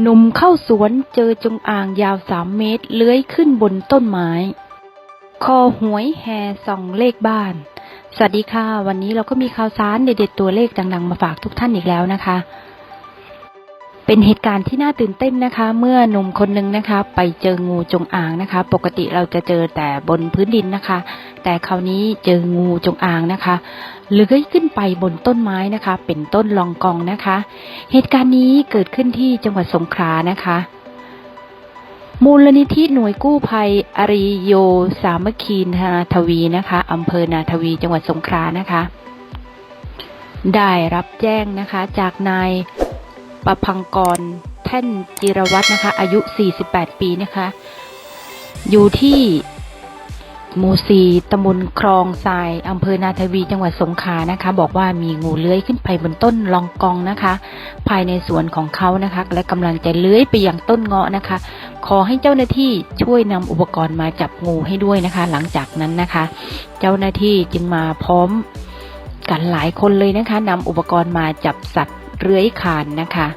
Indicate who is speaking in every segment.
Speaker 1: หนุ่มเข้าสวนเจอจงอางยาวสามเมตรเลื้อยขึ้นบนต้นไม้ คอหวยแห่ส่องเลขบ้าน สวัสดีค่ะ วันนี้เราก็มีข่าวสารเด็ดๆตัวเลขดังๆ มาฝากทุกท่านอีกแล้วนะคะ เป็นเหตุการณ์ที่น่าตื่นเต้นนะคะ เมื่อหนุ่มคนหนึ่งนะคะ ไปเจองูจงอางนะคะ ปกติเราจะเจอแต่บนพื้นดินนะคะ แต่คราวนี้เจองูจงอางนะคะเลื้อยขึ้นไปบนต้นไม้นะคะ เป็นต้นลองกองนะคะ เหตุการณ์นี้เกิดขึ้นที่จังหวัดสงขลานะคะมูลนิธิหน่วยกู้ภัยอริโยสามัคคีนาทวีนะคะอำเภอนาทวีจังหวัดสงขลานะคะ ได้รับแจ้งนะคะ จากนาย ประพังกรแท่นจิรวัตรนะคะ อายุ 48 ปีนะคะ อยู่ที่หมู่สีตำบลคลองทรายอำเภอนาทวี จังหวัดสงขลานะคะ บอกว่ามีงูเลื้อยขึ้นไปบนต้นลองกองนะคะ ภายในสวนของเขานะคะ และกำลังจะเลื้อยไปยังต้นเงาะนะคะ ขอให้เจ้าหน้าที่ช่วยนำอุปกรณ์มาจับงูให้ด้วยนะคะ หลังจากนั้นนะคะ เจ้าหน้าที่จึงมาพร้อมกันหลายคนเลยนะคะนำอุปกรณ์มาจับสัตว์ เลื้อยคานนะคะ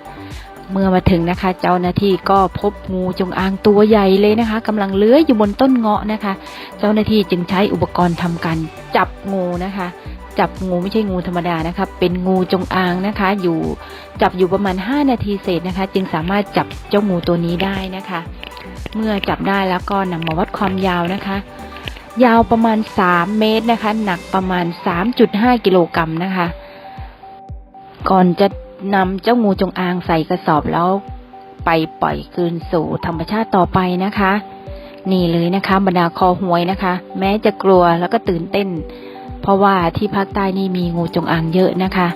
Speaker 1: เมื่อมาถึงนะคะ เจ้าหน้าที่ก็พบงูจงอางตัวใหญ่เลยนะคะกำลังเลื้อยอยู่บนต้นเงาะนะคะ เจ้าหน้าที่จึงใช้อุปกรณ์ทำการจับงูนะคะ จับงูไม่ใช่งูธรรมดานะคะ เป็นงูจงอางนะคะ อยู่จับอยู่ประมาณ 5 นาทีเศษนะคะ จึงสามารถจับเจ้างูตัวนี้ได้นะคะ เมื่อจับได้แล้วก็นำมาวัดความยาวนะคะยาวประมาณ 3 เมตรนะคะ หนักประมาณ 3.5 กิโลกรัมนะคะ ก่อนจะ นำเจ้างูจงอางใส่กระสอบแล้ว ไปปล่อยคืนสู่ธรรมชาติต่อไปนะคะ นี่เลยนะคะบรรดาคอหวยนะคะ แม้จะกลัวแล้วก็ตื่นเต้น เพราะว่าที่ภาคใต้นี่มีงูจงอางเยอะนะคะ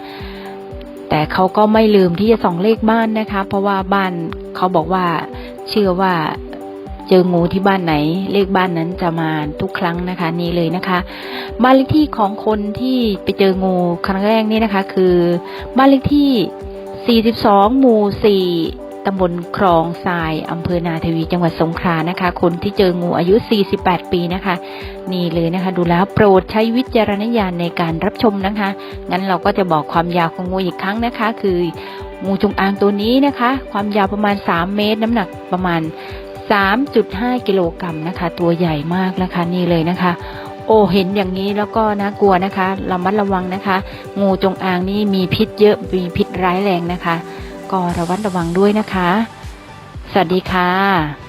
Speaker 1: แต่เขาก็ไม่ลืมที่จะส่องเลขบ้านนะคะ เพราะว่าบ้านเขาบอกว่าเชื่อว่า เจองูที่บ้านไหน เลขบ้านนั้นจะมาทุกครั้งนะคะ นี่เลยนะคะบ้านเลขที่ของคนที่ไปเจองูครั้งแรกนี่นะคะ คือบ้านเลขที่ 42 หมู่ 4ตำบลคลองทรายอำเภอนาทวี จังหวัดสงขลานะคะ คนที่เจองูอายุ 48 ปีนะคะ นี่เลยนะคะ ดูแล้วโปรดใช้วิจารณญาณในการรับชมนะคะ งั้นเราก็จะบอกความยาวของงูอีกครั้งนะคะ คืองูจงอางตัวนี้นะคะ ความยาวประมาณ 3 เมตร น้ำหนักประมาณ 3.5 กิโลกรัมนะคะ ตัวใหญ่มากนะคะนี่เลยนะคะ โอ้เห็นอย่างนี้แล้วก็น่ากลัวนะคะระมัดระวังนะคะ งูจงอางนี่มีพิษเยอะมีพิษร้ายแรงนะคะ ก็ระวัดระวังด้วยนะคะ สวัสดีค่ะ